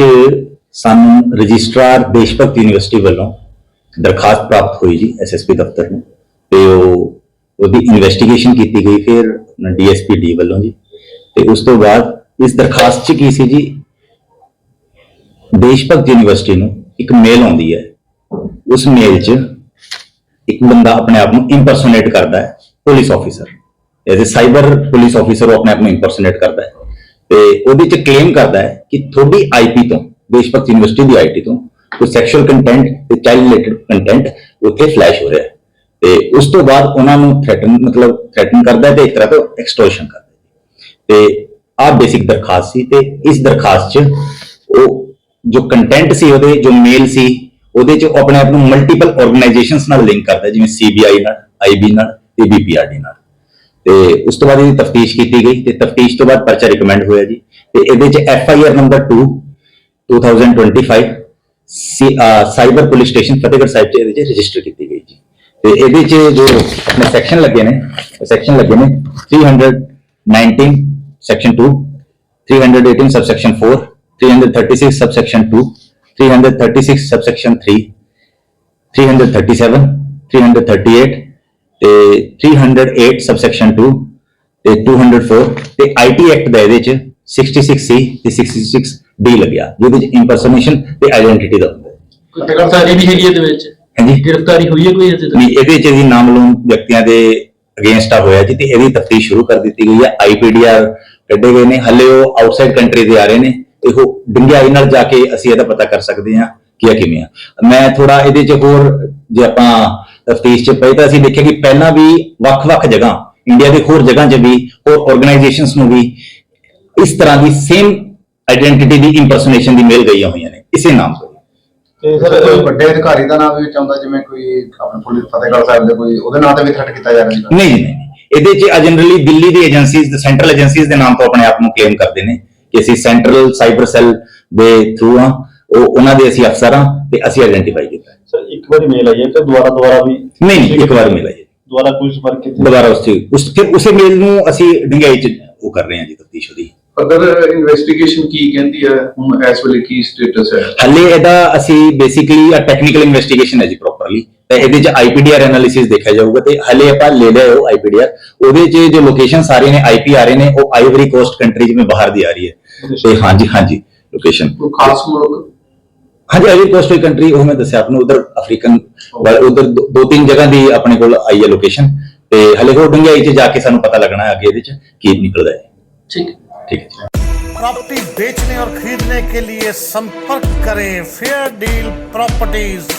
ਚ ਸਾਨੂੰ registrar ਦੇਸ਼ਭਗਤ university ਵੱਲੋਂ ਦਰਖਾਸਤ ਪ੍ਰਾਪਤ ਹੋਈ ਜੀ ਐਸਐਸਪੀ ਦਫ਼ਤਰ ਨੂੰ ਤੇ ਉਹ, ਉਹਦੀ ਇਨਵੈਸਟੀਗੇਸ਼ਨ ਕੀਤੀ ਗਈ ਫਿਰ ਡੀਐਸਪੀ ਡੀ ਵੱਲੋਂ ਜੀ। ਤੇ ਉਸ ਤੋਂ ਬਾਅਦ ਇਸ ਦਰਖਾਸਤ ਚ ਕੀ ਸੀ ਜੀ? ਦੇਸ਼ਭਗਤ ਯੂਨੀਵਰਸਿਟੀ ਨੂੰ ਇੱਕ ਮੇਲ ਆਉਂਦੀ ਹੈ। ਉਸ ਮੇਲ 'ਚ ਇੱਕ ਬੰਦਾ ਆਪਣੇ ਆਪ ਨੂੰ ਇੰਪਰਸੋਨੇਟ ਕਰਦਾ ਹੈ, police officer as a cyber police officer ਉਹ ਆਪਣੇ ਆਪ ਨੂੰ ਇੰਪਰਸੋਨੇਟ ਕਰਦਾ ਹੈ। ਤੇ ਉਹਦੇ 'ਚ ਕਲੇਮ ਕਰਦਾ ਹੈ ਕਿ ਤੁਹਾਡੀ ਆਈਪੀ ਤੋਂ ਦੇਸ਼ ਭਗਤ ਯੂਨੀਵਰਸਿਟੀ ਦੀ ਆਈਟੀ ਤੋਂ ਕੋਈ ਸੈਕਸ਼ੂਅਲ ਕੰਟੈਂਟ ਤੇ ਚਾਈਲਡ ਰਿਲੇਟਡ ਕੰਟੈਂਟ ਉੱਥੇ ਫਲੈਸ਼ ਹੋ ਰਿਹਾ ਹੈ। ਤੇ ਉਸ ਤੋਂ ਬਾਅਦ ਉਹਨਾਂ ਨੂੰ ਥ੍ਰੈਟਨ ਮਤਲਬ ਥ੍ਰੈਟਨ ਕਰਦਾ ਹੈ ਤੇ ਇੱਕ ਤਰ੍ਹਾਂ ਤੋਂ ਐਕਸਟੋਰਸ਼ਨ ਕਰਦਾ ਹੈ। ਤੇ ਆਹ ਬੇਸਿਕ ਦਰਖਾਸਤ ਸੀ ਤੇ ਇਸ ਦਰਖਾਸਤ 'ਚ ਉਹ ਜੋ ਕੰਟੈਂਟ ਸੀ ਉਹਦੇ ਜੋ ਮੇਲ ਸੀ ਉਹਦੇ 'ਚ ਉਹ ਆਪਣੇ ਆਪ ਨੂੰ ਮਲਟੀਪਲ ਆਰਗੇਨਾਈਜੇਸ਼ਨਸ ਨਾਲ ਲਿੰਕ ਕਰਦਾ ਹੈ, ਜਿਵੇਂ ਸੀਬੀਆਈ ਨਾਲ ਆਈਬੀ ਨਾਲ ਤੇ ਬੀਪੀਆਰਡੀ ਨਾਲ। ਤੇ ਉਸ ਤੋਂ ਬਾਅਦ ਇਹਦੀ ਤਫਤੀਸ਼ ਕੀਤੀ ਗਈ ਤੇ ਤਫਤੀਸ਼ ਤੋਂ ਬਾਅਦ ਪਰਚਾ ਰਿਕਮੈਂਡ ਹੋਇਆ ਜੀ। ਤੇ ਇਹਦੇ 'ਚ F I R number 2 2025 C- cyber police station Fatehgarh Sahib 'ਚ ਇਹਦੇ 'ਚ ਰਜਿਸਟਰ ਕੀਤੀ ਗਈ ਜੀ। ਤੇ ਇਹਦੇ 'ਚ ਜੋ ਆਪਣੇ ਸੈਕਸ਼ਨ ਲੱਗੇ ਨੇ ਸੈਕਸ਼ਨ ਲੱਗੇ ਨੇ 319 ਸੈਕਸ਼ਨ 2 318 subsection 4 336 subsection 2 336 subsection 3 337 338 ਤੇ 308 subsection 2 ਤੇ 204 ਤੇ ਆਈਟੀ ਐਕਟ ਦਾ ਇਹਦੇ ਚ 66C ਤੇ 66D ਲੱਗਿਆ ਜਿਹਦੇ ਚ ਇੰਪਰਸੋਨੇਸ਼ਨ ਤੇ ਆਇਡੈਂਟੀਟੀ ਦਾ ਹੁੰਦਾ ਕੋਈ ਗ੍ਰਿਫਤਾਰੀ ਵੀ ਹੈਗੀ ਇਹਦੇ ਵਿੱਚ? ਹਾਂਜੀ। ਗ੍ਰਿਫਤਾਰੀ ਹੋਈ ਹੈ ਕੋਈ ਅਜੇ ਤੱਕ ਨਹੀਂ ਇਹਦੇ ਚ ਵੀ ਨਾਮਲੂਮ ਵਿਅਕਤੀਆਂ ਦੇ ਅਗੇਂਸਟ ਆ ਹੋਇਆ ਜੀ ਤੇ ਇਹਦੀ ਤਫਤੀਸ਼ ਸ਼ੁਰੂ ਕਰ ਦਿੱਤੀ ਗਈ ਹੈ। ਆਈਪੀਡੀਆਰ ਕੱਢੇ ਗਏ ਨੇ ਹੱਲੇ ਉਹ ਆਊਟਸਾਈਡ ਕੰਟਰੀ ਦੇ ਆ ਰਹੇ ਨੇ ਤੇ ਉਹ ਡੰਗਿਆਈ ਨਾਲ ਜਾ ਕੇ ਅਸੀਂ ਇਹਦਾ ਪਤਾ ਕਰ ਸਕਦੇ ਹਾਂ ਕਿ ਇਹ ਕਿਵੇਂ ਆ। ਮੈਂ ਥੋੜਾ ਇਹਦੇ ਚ ਹੋਰ ਜੇ ਆਪਾਂ ਤਫਤੀਸ਼ ਚ ਪਏ ਤਾਂ ਅਸੀਂ ਦੇਖਿਆ ਕਿ ਪਹਿਲਾਂ ਵੀ ਵੱਖ-ਵੱਖ ਜਗ੍ਹਾ ਇੰਡੀਆ ਦੇ ਹੋਰ ਜਗ੍ਹਾ 'ਚ ਵੀ ਹੋਰ ਆਰਗੇਨਾਈਜੇਸ਼ਨਸ ਨੂੰ ਵੀ ਇਸ ਤਰ੍ਹਾਂ ਦੀ ਸੇਮ ਆਇਡੈਂਟੀਟੀ ਦੀ ਇੰਪਰਸੋਨੇਸ਼ਨ ਦੀ ਮੇਲ ਗਈਆਂ ਹੋਈਆਂ ਨੇ ਇਸੇ ਨਾਮ ਤੋਂ ਤੇ ਸਰ ਕੋਈ ਵੱਡੇ ਅਧਿਕਾਰੀ ਦਾ ਨਾਮ ਵੀ ਵਿੱਚ ਆਉਂਦਾ ਜਿਵੇਂ ਕੋਈ ਆਪਣੇ ਪੁਲਿਸ ਫਤਿਹਗੜ੍ਹ ਸਾਹਿਬ ਦੇ ਕੋਈ ਉਹਦੇ ਨਾਂ ਤੇ ਵੀ ਥ੍ਰੈਟ ਕੀਤਾ ਜਾ ਰਿਹਾ ਨਹੀਂ ਜੀ, ਨਹੀਂ ਨਹੀਂ। ਇਹਦੇ ਚ ਜਨਰਲੀ ਦਿੱਲੀ ਦੀ ਏਜੰਸੀਜ਼ ਸੈਂਟਰਲ ਏਜੰਸੀਜ਼ ਦੇ ਨਾਮ ਤੋਂ ਆਪਣੇ ਆਪ ਨੂੰ ਕਲੇਮ ਕਰਦੇ ਨੇ ਕਿ ਅਸੀਂ ਸੈਂਟਰਲ ਸਾਈਬਰ ਸੈੱਲ ਦੇ ਥਰੂ ਆ ਉਹ ਉਹਨਾਂ ਦੇ ਅਸੀਂ ਅਫਸਰ ਹਾਂ ਤੇ ਅਸੀਂ ਆਇਡੈਂਟੀਫਾਈ ਕੀਤਾ। ਸਰ ਇੱਕ ਵਾਰੀ ਮੇਲ ਆਈ ਹੈ ਤੇ ਦੁਬਾਰਾ ਦੁਬਾਰਾ ਵੀ ਨਹੀਂ ਇੱਕ ਵਾਰ ਮਿਲਿਆ ਜੀ ਦੁਬਾਰਾ ਕੋਈ ਸੰਪਰਕ ਕੀਤਾ ਦੁਬਾਰਾ ਉਸ ਤੇ ਉਸ ਫਿਰ ਉਸੇ ਮੇਲ ਨੂੰ ਅਸੀਂ ਡੰਗਾਈ ਚ ਉਹ ਕਰ ਰਹੇ ਹਾਂ ਜੀ ਤਫਤੀਸ਼ ਉਹਦੀ। ਫਰਦਰ ਇਨਵੈਸਟੀਗੇਸ਼ਨ ਕੀ ਕਹਿੰਦੀ ਹੈ? ਹੁਣ ਇਸ ਵੇਲੇ ਕੀ ਸਟੇਟਸ ਹੈ? ਹੱਲੇ ਇਹਦਾ ਅਸੀਂ ਬੇਸਿਕਲੀ ਅ ਟੈਕਨੀਕਲ ਇਨਵੈਸਟੀਗੇਸ਼ਨ ਹੈ ਜੀ ਪ੍ਰੋਪਰਲੀ ਤੇ ਇਹਦੇ ਚ ਆਈਪੀਡੀਆਰ ਐਨਾਲਿਸਿਸ ਦੇਖਿਆ ਜਾਊਗਾ ਤੇ ਹੱਲੇ ਆਪਾਂ ਲੈ ਲਿਆ ਉਹ ਆਈਪੀਡੀਆਰ ਉਹਦੇ ਚ ਜੋ ਲੋਕੇਸ਼ਨ ਸਾਰੇ ਨੇ ਆਈਪੀ ਆ ਰਹੇ ਨੇ ਉਹ ਆਈਵਰੀ ਕੋਸਟ ਕੰਟਰੀ ਜਿਵੇਂ ਬਾਹਰ ਦੀ ਆ ਰਹੀ ਹੈ। ਤੇ ਹਾਂਜੀ ਹਾਂਜੀ ਲੋਕੇਸ਼ਨ ਕੋਈ ਖਾਸ ਮੁਲਕ? ਹਾਂਜੀ ਆਈਵਰੀ ਕੋਸਟ ਕੋਈ ਕੰਟਰੀ ਉਹ ਮੈਂ ਦੱਸਿਆ ਆਪ ਨੂੰ ਉਧਰ ਅਫਰੀਕਨ ਉਧਰ ਦੋ ਦੋ ਤਿੰਨ ਜਗ੍ਹਾ ਦੀ ਆਪਣੇ ਕੋਲ ਆਈ ਹੈ ਲੋਕੇਸ਼ਨ ਤੇ ਹਲੇ ਹੋਰ ਡੰਗਾਈ ਚ ਜਾ ਕੇ ਸਾਨੂੰ ਪਤਾ ਲੱਗਣਾ ਹੈ ਅੱਗੇ ਇਹਦੇ ਚ ਕੀ ਨਿਕਲਦਾ ਹੈ ਠੀਕ ਠੀਕ ਹੈ ਜੀ प्रॉपर्टी बेचने और खरीदने के लिए संपर्क करें फेयर डील प्रॉपर्टीज